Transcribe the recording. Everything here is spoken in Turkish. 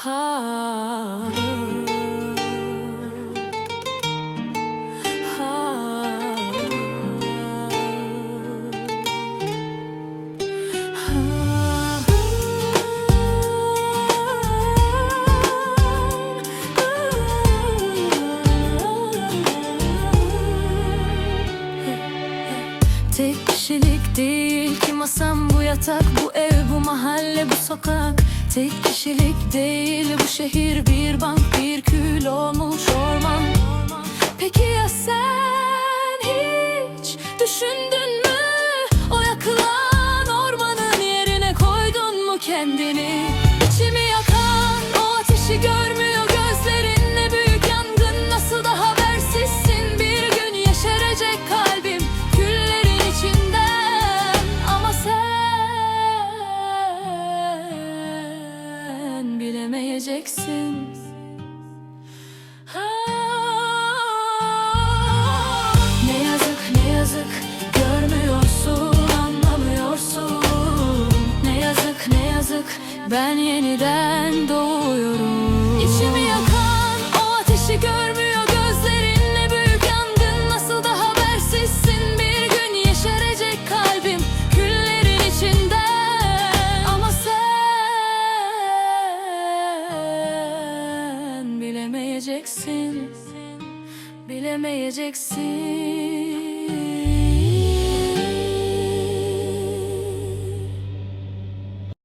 Tek kişilik değil ki masam bu yatak Bu ev bu mahalle bu sokak Tek kişilik değil bu şehir bir bank bir kül olmuş orman. Peki ya sen hiç düşündün mü? O yakılan ormanın yerine koydun mu kendini? İçimi yakan o ateşi görmüyor gözlerin Ne büyük yangın. Nasıl da habersizsin Bir gün yeşerecek kalbim sen bilemeyeceksin ne yazık ne yazık görmüyorsun anlamıyorsun. Ne yazık ne yazık ben yeniden doğuyorum bilemeyeceksin. Bilemeyeceksin